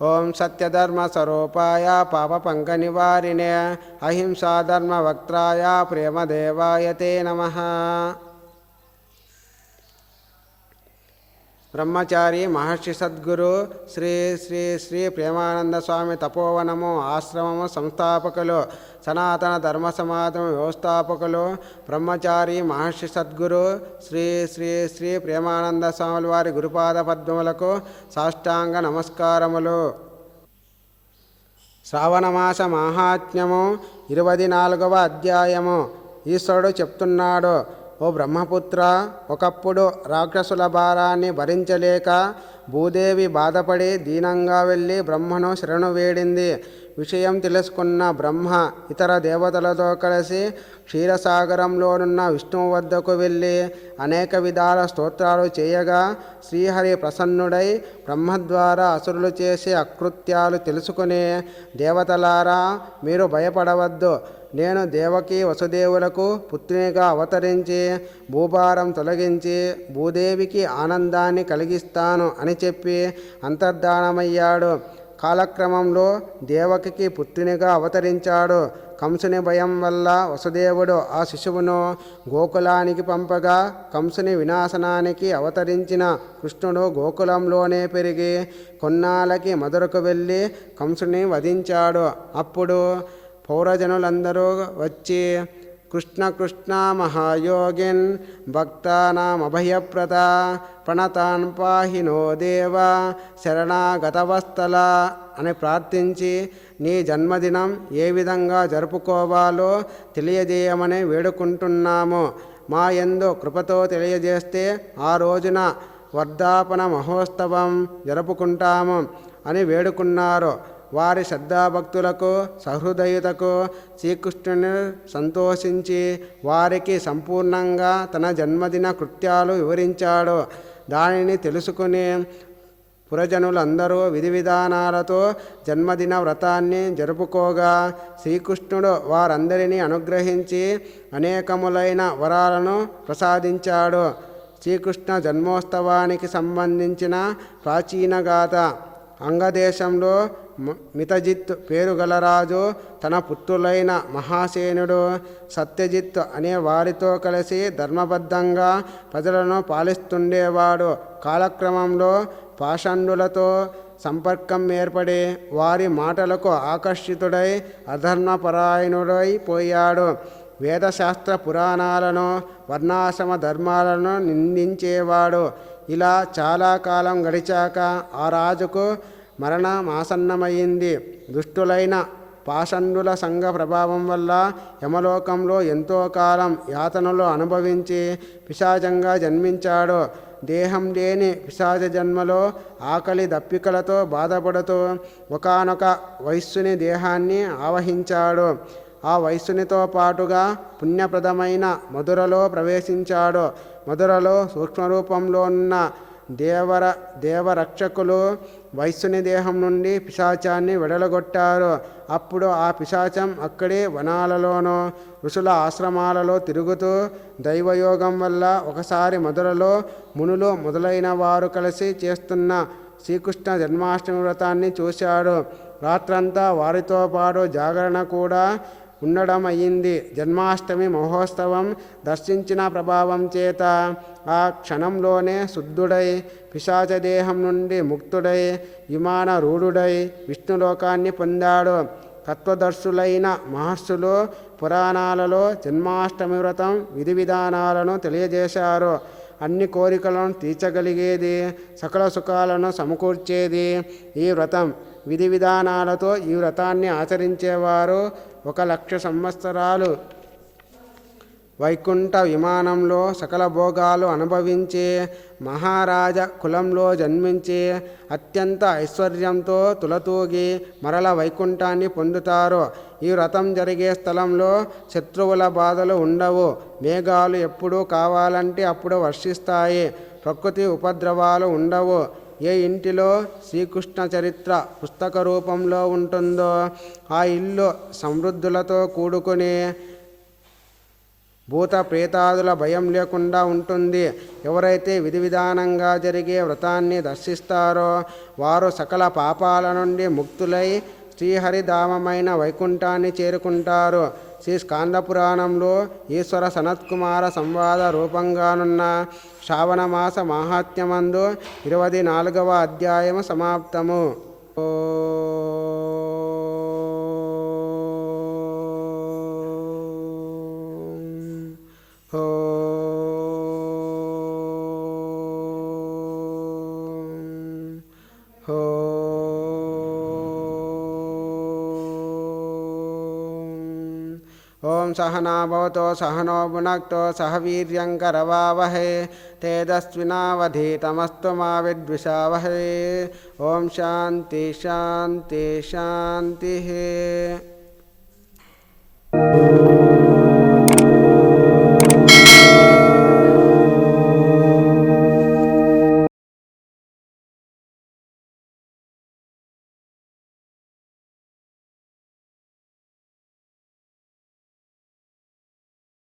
ఓం సత్యధర్మ సత్యధర్మస్వరూపాయ పాపపంకనివారిణే అహింసాధర్మవక్త్రాయ ప్రేమదేవాయ తే నమ బ్రహ్మచారి మహర్షి సద్గురు శ్రీ శ్రీ శ్రీ ప్రేమానంద స్వామి తపోవనము ఆశ్రమము సంస్థాపకులు సనాతన ధర్మ సమాజం వ్యవస్థాపకులు బ్రహ్మచారి మహర్షి సద్గురు శ్రీ శ్రీ శ్రీ ప్రేమానంద స్వాముల వారి గురుపాద పద్మములకు సాష్టాంగ నమస్కారములు. శ్రావణమాస మాహాత్మ్యము ఇరవై నాలుగవ అధ్యాయము. ఈశ్వరుడు చెప్తున్నాడు ఓ బ్రహ్మపుత్ర ఒకప్పుడు రాక్షసుల భారాన్ని భరించలేక భూదేవి బాధపడి దీనంగా వెళ్ళి బ్రహ్మను శరణు వేడింది. విషయం తెలుసుకున్న బ్రహ్మ ఇతర దేవతలతో కలిసి క్షీరసాగరంలోనున్న విష్ణువు వద్దకు వెళ్ళి అనేక విధాల స్తోత్రాలు చేయగా శ్రీహరి ప్రసన్నుడై బ్రహ్మ ద్వారా అసురులు చేసే అకృత్యాలు తెలుసుకుని దేవతలారా మీరు భయపడవద్దు. నేను దేవకి వసుదేవులకు పుత్రినిగా అవతరించి భూభారం తొలగించి భూదేవికి ఆనందాన్ని కలిగిస్తాను అని చెప్పి అంతర్ధానమయ్యాడు. కాలక్రమంలో దేవకికి పుత్రినిగా అవతరించాడు. కంసుని భయం వల్ల వసుదేవుడు ఆ శిశువును గోకులానికి పంపగా కంసుని వినాశనానికి అవతరించిన కృష్ణుడు గోకులంలోనే పెరిగి కొన్నాళ్ళకి మధురకు వెళ్ళి కంసుని వధించాడు. అప్పుడు పౌరజనులందరూ వచ్చి కృష్ణ కృష్ణ మహాయోగిన్ భక్తానామభయప్రత ప్రణతాన్ పాహి నో దేవ శరణాగతవస్థల అని ప్రార్థించి నీ జన్మదినం ఏ విధంగా జరుపుకోవాలో తెలియజేయమని వేడుకుంటున్నాము. మా ఎందు కృపతో తెలియజేస్తే ఆ రోజున వర్ధాపన మహోత్సవం జరుపుకుంటాము అని వేడుకున్నారు. వారి శ్రద్ధాభక్తులకు సహృదయుతకు శ్రీకృష్ణుని సంతోషించి వారికి సంపూర్ణంగా తన జన్మదిన కృత్యాలు వివరించాడు. దానిని తెలుసుకుని పురజనులందరూ విధి విధానాలతో జన్మదిన వ్రతాన్ని జరుపుకోగా శ్రీకృష్ణుడు వారందరినీ అనుగ్రహించి అనేకములైన వరాలను ప్రసాదించాడు. శ్రీకృష్ణ జన్మోత్సవానికి సంబంధించిన ప్రాచీన గాథ అంగదేశంలో మితజిత్ పేరు గలరాజు తన పుత్రులైన మహాసేనుడు సత్యజిత్ అనే వారితో కలిసి ధర్మబద్ధంగా ప్రజలను పాలిస్తుండేవాడు. కాలక్రమంలో పాషండులతో సంపర్కం ఏర్పడి వారి మాటలకు ఆకర్షితుడై అధర్మపరాయణుడై పోయాడు. వేదశాస్త్ర పురాణాలను వర్ణాశ్రమ ధర్మాలను నిందించేవాడు. ఇలా చాలా కాలం గడిచాక ఆ రాజుకు మరణమాసన్నమైంది. దుష్టులైన పాషండుల సంఘ ప్రభావం వల్ల యమలోకంలో ఎంతో కాలం యాతనలు అనుభవించి పిశాచంగా జన్మించాడు. దేహం లేని పిశాచ జన్మలో ఆకలి దప్పికలతో బాధపడుతూ ఒకనొక వయస్సుని దేహాన్ని ఆవహించాడు. ఆ వయస్సునితో పాటుగా పుణ్యప్రదమైన మధురలో ప్రవేశించాడు. మధురలో సూక్ష్మరూపంలో ఉన్న దేవర దేవరక్షకులు వైశ్యుని దేహం నుండి పిశాచాన్ని వెడలగొట్టారు. అప్పుడు ఆ పిశాచం అక్కడే వనాలలోనూ ఋషుల ఆశ్రమాలలో తిరుగుతూ దైవయోగం వల్ల ఒకసారి మధురలో మునులు మొదలైన వారు కలిసి చేస్తున్న శ్రీకృష్ణ జన్మాష్టమి వ్రతాన్ని చూశాడు. రాత్రంతా వారితో పాటు జాగరణ కూడా ఉండడం అయ్యింది జన్మాష్టమి మహోత్సవం దర్శించిన ప్రభావం చేత ఆ క్షణంలోనే శుద్ధుడై పిశాచదేహం నుండి ముక్తుడై విమాన రూఢుడై విష్ణులోకాన్ని పొందాడు. తత్వదర్శులైన మహర్షులు పురాణాలలో జన్మాష్టమి వ్రతం విధి విధానాలను తెలియజేశారు. అన్ని కోరికలను తీర్చగలిగేది సకల సుఖాలను సమకూర్చేది ఈ వ్రతం. విధి విధానాలతో ఈ వ్రతాన్ని ఆచరించేవారు ఒక లక్ష సంవత్సరాలు వైకుంఠ విమానంలో సకల భోగాలు అనుభవించి మహారాజ కులంలో జన్మించి అత్యంత ఐశ్వర్యంతో తులతూగి మరల వైకుంఠాన్ని పొందుతారు. ఈ వ్రతం జరిగే స్థలంలో శత్రువుల బాధలు ఉండవు. మేఘాలు ఎప్పుడు కావాలంటే అప్పుడు వర్షిస్తాయి. ప్రకృతి ఉపద్రవాలు ఉండవు. ఏ ఇంటిలో శ్రీకృష్ణ చరిత్ర పుస్తక రూపంలో ఉంటుందో ఆ ఇల్లు సమృద్ధులతో కూడుకుని భూత ప్రేతాదుల భయం లేకుండా ఉంటుంది. ఎవరైతే విధి విధానంగా జరిగే వ్రతాన్ని దర్శిస్తారో వారు సకల పాపాల నుండి ముక్తులై శ్రీహరిధామమైన వైకుంఠాన్ని చేరుకుంటారు. శ్రీ స్కాంద పురాణంలో ఈశ్వర సనత్కుమార సంవాద రూపంగానున్న శ్రావణమాస మాహాత్మ్యమందు ఇరవై నాలుగవ అధ్యాయము సమాప్తము. ఓ ओं सहनाभवतो सहनो भुन सह तेजस्विनावधीतमस्तु मा विद्विषावहे। ओं शाति शाति शाति